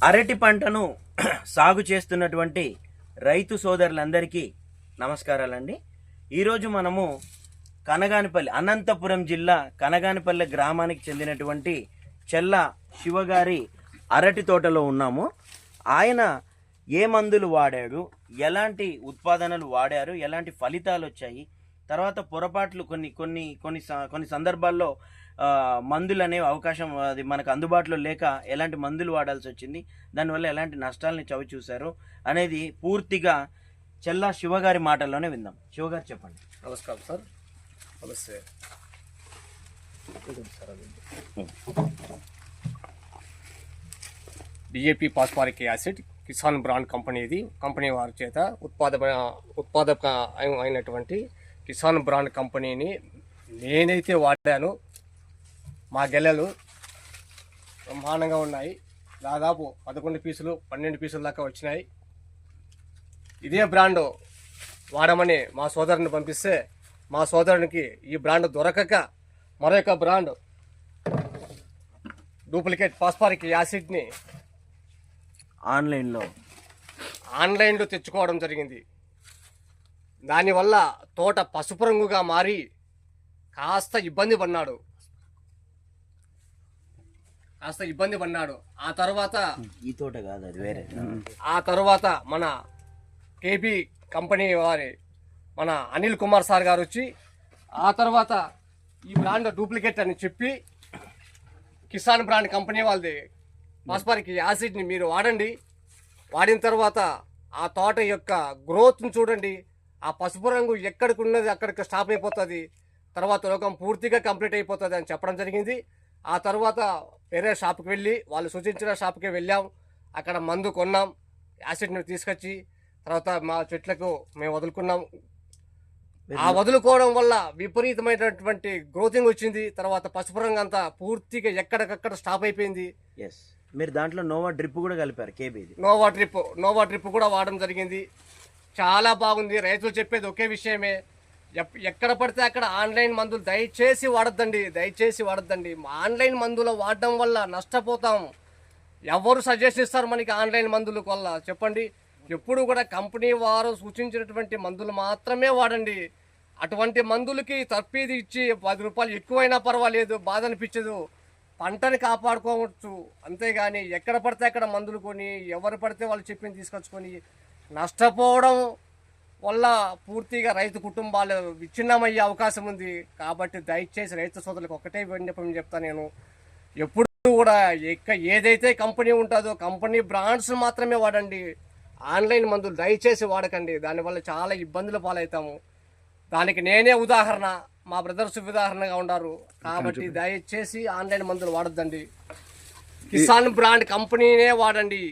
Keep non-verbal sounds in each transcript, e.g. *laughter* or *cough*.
అరటి పంటను *clears throat* సాగు చేస్తున్నటువంటి రైతు సోదరులందరికీ నమస్కారాలండి. ఈరోజు మనము కనగానిపల్లి అనంతపురం జిల్లా కనగానిపల్లి గ్రామానికి చెందినటువంటి చెల్ల శివగారి అరటి తోటలో ఉన్నాము. ఆయన ఏ మందులు వాడాడు ఎలాంటి ఉత్పాదనలు వాడారు ఎలాంటి ఫలితాలు వచ్చాయి తర్వాత పొరపాట్లు కొన్ని కొన్ని కొన్ని కొన్ని సందర్భాల్లో మందులు అనేవి అవకాశం అది మనకు అందుబాటులో లేక ఎలాంటి మందులు వాడాల్సి వచ్చింది దానివల్ల ఎలాంటి నష్టాలని చవి చూశారు అనేది పూర్తిగా చెల్లా శివగారి మాటల్లోనే విందాం. శివగారు చెప్పండి. నమస్కారం సార్. నమస్తే. DAP phosphoric acid Kisan brand company ఇది కంపెనీ వారి చేత ఉత్పాదక ఉత్పాదక అయినటువంటి కిసాన్ బ్రాండ్ కంపెనీని నేనైతే వాడాను. మా గెలలు బ్రహ్మాండంగా ఉన్నాయి. దాదాపు పదకొండు పీసులు పన్నెండు పీసుల దాకా వచ్చినాయి. ఇదే బ్రాండ్ వాడమని మా సోదరుని పంపిస్తే మా సోదరునికి ఈ బ్రాండ్ దొరకక మరొక బ్రాండ్ డూప్లికేట్ పాస్పారిక్ యాసిడ్ని ఆన్లైన్లో. ఆన్లైన్లో తెచ్చుకోవడం జరిగింది. దానివల్ల తోట పసుపు రంగుగా మారి కాస్త ఇబ్బంది పడినాడు కాస్త ఇబ్బంది పడినాడు. ఆ తర్వాత ఈ తోట కాదు అది వేరే. ఆ తర్వాత మన కేబీ కంపెనీ వారి మన అనిల్ కుమార్ సార్ గారు వచ్చి ఆ తర్వాత ఈ బ్రాండ్ డూప్లికేట్ అని చెప్పి కిసాన్ బ్రాండ్ కంపెనీ వాళ్ళది పాస్పారిక్ యాసిడ్ని మీరు వాడండి. వాడిన తర్వాత ఆ తోట యొక్క గ్రోత్ని చూడండి. ఆ పసుపు రంగు ఎక్కడికి ఉన్నది అక్కడికి స్టాప్ అయిపోతుంది. తర్వాత రోగం పూర్తిగా కంప్లీట్ అయిపోతుంది అని చెప్పడం జరిగింది. ఆ తర్వాత వేరే షాప్కి వెళ్ళి వాళ్ళు సూచించిన షాప్కి వెళ్ళాం. అక్కడ మందు కొన్నాం. యాసిడ్ని తీసుకొచ్చి తర్వాత మా చెట్లకు మేము వదులుకున్నాం. ఆ వదులుకోవడం వల్ల విపరీతమైనటువంటి గ్రోతింగ్ వచ్చింది. తర్వాత పసుపు రంగు అంతా పూర్తిగా ఎక్కడికక్కడ స్టాప్ అయిపోయింది. ఎస్ మీరు దాంట్లో నోవా డ్రిప్ కూడా కలిపారు కేబీది. నోవా ట్రిప్ నోవా ట్రిప్ కూడా వాడడం జరిగింది. చాలా బాగుంది. రైతులు చెప్పేది ఒకే విషయమే. ఎక్కడ పడితే అక్కడ ఆన్లైన్ మందులు దయచేసి వాడద్దండి దయచేసి వాడద్దండి. ఆన్లైన్ మందులు వాడడం వల్ల నష్టపోతాం. ఎవరు సజెస్ట్ ఇస్తారు మనకి ఆన్లైన్ మందుల వల్ల? చెప్పండి. ఎప్పుడు కూడా కంపెనీ వారు సూచించినటువంటి మందులు మాత్రమే వాడండి. అటువంటి మందులకి తర్పీది ఇచ్చి పది రూపాయలు ఎక్కువైనా పర్వాలేదు బాధ అనిపించదు. పంటని కాపాడుకోవచ్చు. అంతేగాని ఎక్కడ పడితే అక్కడ మందులు కొని ఎవరు పడితే వాళ్ళు చెప్పింది తీసుకొచ్చుకొని నష్టపోవడం వల్ల పూర్తిగా రైతు కుటుంబాలు విచ్ఛిన్నమయ్యే అవకాశం ఉంది. కాబట్టి దయచేసి రైతు సోదరులకు ఒకటే విన్నపం చెప్తాను నేను. ఎప్పుడు కూడా ఎక్క ఏదైతే కంపెనీ ఉంటుందో కంపెనీ బ్రాండ్స్ మాత్రమే వాడండి. ఆన్లైన్ మందులు దయచేసి వాడకండి. దానివల్ల చాలా ఇబ్బందుల పాలవుతాము. దానికి నేనే ఉదాహరణ. మా బ్రదర్స్ ఉదాహరణగా ఉన్నారు. కాబట్టి దయచేసి ఆన్లైన్ మందులు వాడొద్దండి. కిసాన్ బ్రాండ్ కంపెనీనే వాడండి.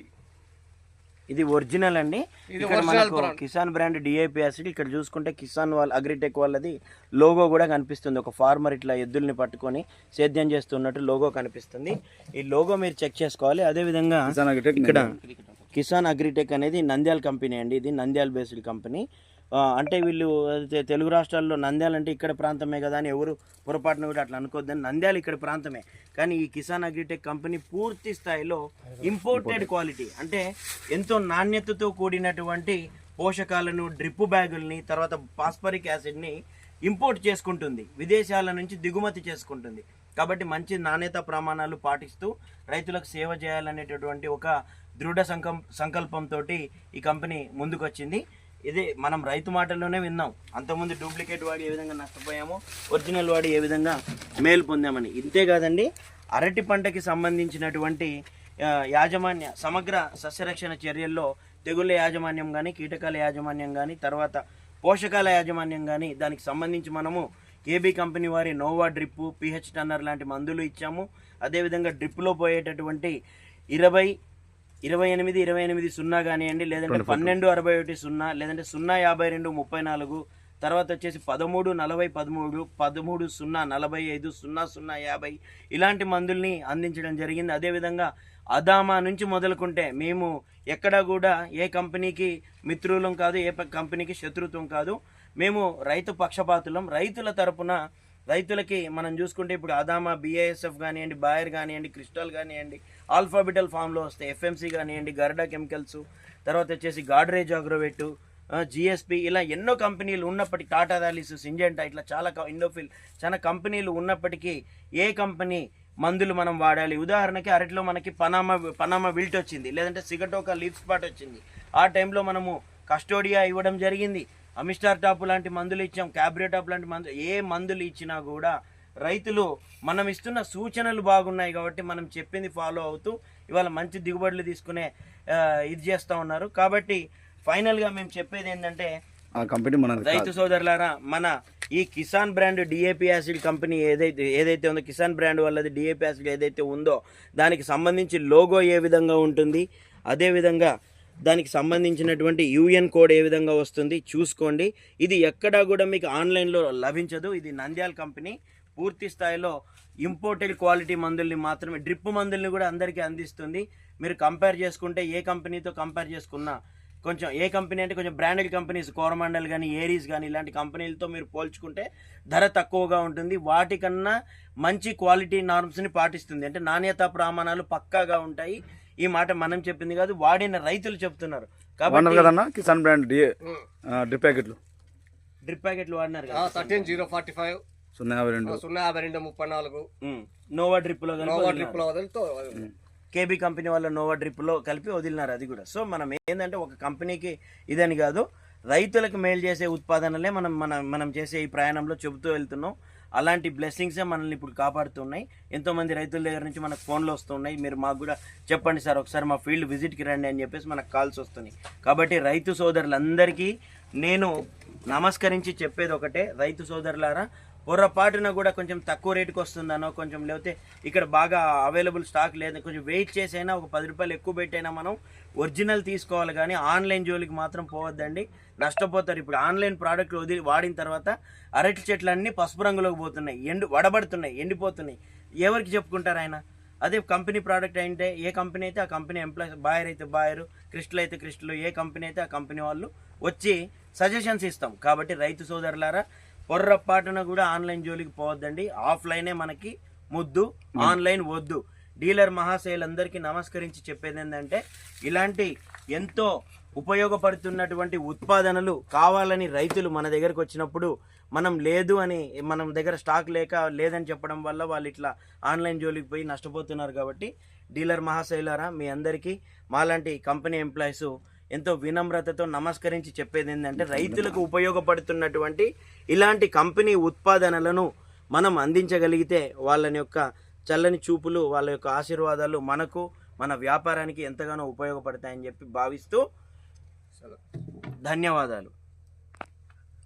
ఇది ఒరిజినల్ అండి. ఇది ఇక్కడ మనకు. కిసాన్ బ్రాండ్ డిఐపి యాసిడ్ ఇక్కడ చూసుకుంటే కిసాన్ వాళ్ళ అగ్రిటెక్ వాళ్ళది లోగో కూడా కనిపిస్తుంది. ఒక ఫార్మర్ ఇట్లా ఎద్దుల్ని పట్టుకొని సేద్యం చేస్తున్నట్టు లోగో కనిపిస్తుంది. ఈ లోగో మీరు చెక్ చేసుకోవాలి. అదే విధంగా ఇక్కడ కిసాన్ అగ్రిటెక్ అనేది నంద్యాల కంపెనీ అండి. ఇది నంద్యాల బేస్డ్ కంపెనీ అంటే వీళ్ళు అయితే తెలుగు రాష్ట్రాల్లో నంద్యాల అంటే ఇక్కడ ప్రాంతమే కదా అని ఎవరు పొరపాటున కూడా అట్లా అనుకోద్దని నంద్యాల ఇక్కడ ప్రాంతమే. కానీ ఈ కిసాన్ అగ్రిటెక్ కంపెనీ పూర్తి స్థాయిలో ఇంపోర్టెడ్ క్వాలిటీ. అంటే ఎంతో నాణ్యతతో కూడినటువంటి పోషకాలను డ్రిప్ బ్యాగుల్ని తర్వాత పాస్పరిక్ యాసిడ్ని ఇంపోర్ట్ చేసుకుంటుంది. విదేశాల నుంచి దిగుమతి చేసుకుంటుంది. కాబట్టి మంచి నాణ్యత ప్రమాణాలు పాటిస్తూ రైతులకు సేవ చేయాలనేటటువంటి ఒక దృఢ సంకం సంకల్పంతో ఈ కంపెనీ ముందుకొచ్చింది. ఇదే మనం రైతు మాటల్లోనే విన్నాం. అంతకుముందు డూప్లికేట్ వాడి ఏ విధంగా నష్టపోయామో ఒరిజినల్ వాడి ఏ విధంగా మేలు పొందామని. ఇంతే కాదండి అరటి పంటకి సంబంధించినటువంటి యాజమాన్య సమగ్ర సస్యరక్షణ చర్యల్లో తెగుళ్ళ యాజమాన్యం కానీ కీటకాల యాజమాన్యం కానీ తర్వాత పోషకాల యాజమాన్యం కానీ దానికి సంబంధించి మనము కేబీ కంపెనీ వారి నోవా డ్రిప్పు పిహెచ్ టన్నర్ లాంటి మందులు ఇచ్చాము. అదేవిధంగా డ్రిప్లో పోయేటటువంటి ఇరవై ఇరవై ఎనిమిది ఇరవై ఎనిమిది సున్నా కానివ్వండి లేదంటే పన్నెండు అరవై ఒకటి సున్నా లేదంటే సున్నా యాభై రెండు ముప్పై నాలుగు తర్వాత వచ్చేసి పదమూడు నలభై పదమూడు పదమూడు సున్నా నలభై ఐదు సున్నా సున్నా యాభై ఇలాంటి మందుల్ని అందించడం జరిగింది. అదేవిధంగా అదామా నుంచి మొదలుకుంటే మేము ఎక్కడా కూడా ఏ కంపెనీకి మిత్రులం కాదు ఏ కంపెనీకి శత్రుత్వం కాదు. మేము రైతు పక్షపాతులం. రైతుల తరపున రైతులకి మనం చూసుకుంటే ఇప్పుడు అదామా బిఏఎస్ఎఫ్ కానివ్వండి బాయర్ కానివ్వండి క్రిస్టల్ కానివ్వండి ఆల్ఫాబిటల్ ఫామ్లో వస్తాయి ఎఫ్ఎంసీ కానివ్వండి గర్డా కెమికల్స్ తర్వాత వచ్చేసి గాడ్రేజ్ అగ్రోవెట్ జిఎస్పి ఇలా ఎన్నో కంపెనీలు ఉన్నప్పటికీ టాటా ర్యాలీస్ సింజెంటా ఇట్లా చాలా క- ఇండోఫిల్ చాలా కంపెనీలు ఉన్నప్పటికీ ఏ కంపెనీ మందులు మనం వాడాలి? ఉదాహరణకి అరటిలో మనకి పనామా పనామా విల్ట్ వచ్చింది లేదంటే సిగటోకా లీఫ్ స్పాట్ వచ్చింది. ఆ టైంలో మనము కస్టోడియా ఇవ్వడం జరిగింది. అమిస్టార్ టాప్ లాంటి మందులు ఇచ్చాం క్యాబ్రియా టాప్ లాంటి మందులు ఏ మందులు ఇచ్చినా కూడా రైతులు మనం ఇస్తున్న సూచనలు బాగున్నాయి కాబట్టి మనం చెప్పింది ఫాలో అవుతూ ఇవాళ మంచి దిగుబడులు తీసుకునే ఇది చేస్తూ ఉన్నారు. కాబట్టి ఫైనల్గా మేము చెప్పేది ఏంటంటే కంపెనీ రైతు సోదరులారా మన ఈ Kisan brand DAP acid company ఏదైతే ఏదైతే ఉందో కిసాన్ బ్రాండ్ వాళ్ళది డిఏపి యాసిడ్ ఏదైతే ఉందో దానికి సంబంధించి లోగో ఏ విధంగా ఉంటుంది అదేవిధంగా దానికి సంబంధించినటువంటి యూఎన్ కోడ్ ఏ విధంగా వస్తుంది చూసుకోండి. ఇది ఎక్కడా కూడా మీకు ఆన్లైన్లో లభించదు. ఇది నంద్యాల కంపెనీ. పూర్తి స్థాయిలో ఇంపోర్టెడ్ క్వాలిటీ మందుల్ని మాత్రమే డ్రిప్ మందుల్ని కూడా అందరికీ అందిస్తుంది. మీరు కంపేర్ చేసుకుంటే ఏ కంపెనీతో కంపేర్ చేసుకున్నా కొంచెం ఏ కంపెనీ అంటే కొంచెం బ్రాండెడ్ కంపెనీస్ కోరమండల్ కానీ ఏరీస్ కానీ ఇలాంటి కంపెనీలతో మీరు పోల్చుకుంటే ధర తక్కువగా ఉంటుంది. వాటికన్నా మంచి క్వాలిటీ నార్మ్స్ని పాటిస్తుంది. అంటే నాణ్యతా ప్రమాణాలు పక్కాగా ఉంటాయి. ఈ మాట మనం చెప్పింది కాదు వాడిన రైతులు చెప్తున్నారు. కాబట్టి కదన్నా? కిసాన్ బ్రాండ్ డ్రిప్ ప్యాకెట్లు. డ్రిప్ ప్యాకెట్లు వాడినారు కదా. థర్టీన్ జీరో ఫార్టీ ఫైవ్ సున్నా యాభై రెండు. సున్నా యాభై రెండు ముప్పై నాలుగు. నోవా డ్రిప్లో నోవా కలిపి ట్రిప్లో వదులుతో కేబీ కంపెనీ వాళ్ళ నోవా డ్రిప్లో కలిపి వదిలినారు అది కూడా. సో మనం ఏంటంటే ఒక కంపెనీకి ఇదని కాదు రైతులకు మేలు చేసే ఉత్పాదనలే మనం మనం మనం చేసే ఈ ప్రయాణంలో చెబుతూ వెళ్తున్నాం. అలాంటి బ్లెస్సింగ్సే మనల్ని ఇప్పుడు కాపాడుతున్నాయి. ఎంతోమంది రైతుల దగ్గర నుంచి మనకు ఫోన్లు వస్తున్నాయి. మీరు మాకు కూడా చెప్పండి సార్ ఒకసారి మా ఫీల్డ్ విజిట్కి రండి అని చెప్పేసి మనకు కాల్స్ వస్తున్నాయి. కాబట్టి రైతు సోదరులందరికీ నేను నమస్కరించి చెప్పేది ఒకటే. రైతు సోదరులారా పొరపాటున కూడా కొంచెం తక్కువ రేటుకి వస్తుందనో కొంచెం లేకపోతే ఇక్కడ బాగా అవైలబుల్ స్టాక్ లేదు కొంచెం వెయిట్ చేసైనా ఒక పది రూపాయలు ఎక్కువ పెట్టైనా మనం ఒరిజినల్ తీసుకోవాలి కానీ ఆన్లైన్ జోలికి మాత్రం పోవద్దండి. నష్టపోతారు. ఇప్పుడు ఆన్లైన్ ప్రోడక్ట్ వదిలి వాడిన తర్వాత అరటి చెట్లు అన్నీ పసుపు రంగులోకి పోతున్నాయి. ఎండు వడబడుతున్నాయి ఎండిపోతున్నాయి. ఎవరికి చెప్పుకుంటారు ఆయన? అదే కంపెనీ ప్రోడక్ట్ అయితే ఏ కంపెనీ అయితే ఆ కంపెనీ ఎంప్లాయీస్ బాయర్ అయితే బాయరు క్రిస్టల్ అయితే క్రిస్టల్ ఏ కంపెనీ అయితే ఆ కంపెనీ వాళ్ళు వచ్చి సజెషన్స్ ఇస్తాం. కాబట్టి రైతు సోదరులారా పొర్రపాటున కూడా ఆన్లైన్ జోలికి పోవద్దండి. ఆఫ్లైనే మనకి ముద్దు ఆన్లైన్ వద్దు. డీలర్ మహాశయులందరికీ నమస్కరించి చెప్పేది ఏంటంటే ఇలాంటి ఎంతో ఉపయోగపడుతున్నటువంటి ఉత్పాదనలు కావాలని రైతులు మన దగ్గరకు వచ్చినప్పుడు మనం లేదు అని మనం దగ్గర స్టాక్ లేక లేదని చెప్పడం వల్ల వాళ్ళు ఇట్లా ఆన్లైన్ జోలికి పోయి నష్టపోతున్నారు కాబట్టి డీలర్ మహాశైలారా మీ అందరికీ మాలాంటి కంపెనీ ఎంప్లాయీస్ ఎంతో వినమ్రతతో నమస్కరించి చెప్పేది ఏంటంటే రైతులకు ఉపయోగపడుతున్నటువంటి ఇలాంటి కంపెనీ ఉత్పాదనలను మనం అందించగలిగితే వాళ్ళని యొక్క చల్లని చూపులు వాళ్ళ యొక్క ఆశీర్వాదాలు మనకు మన వ్యాపారానికి ఎంతగానో ఉపయోగపడతాయని చెప్పి భావిస్తూ ధన్యవాదాలు.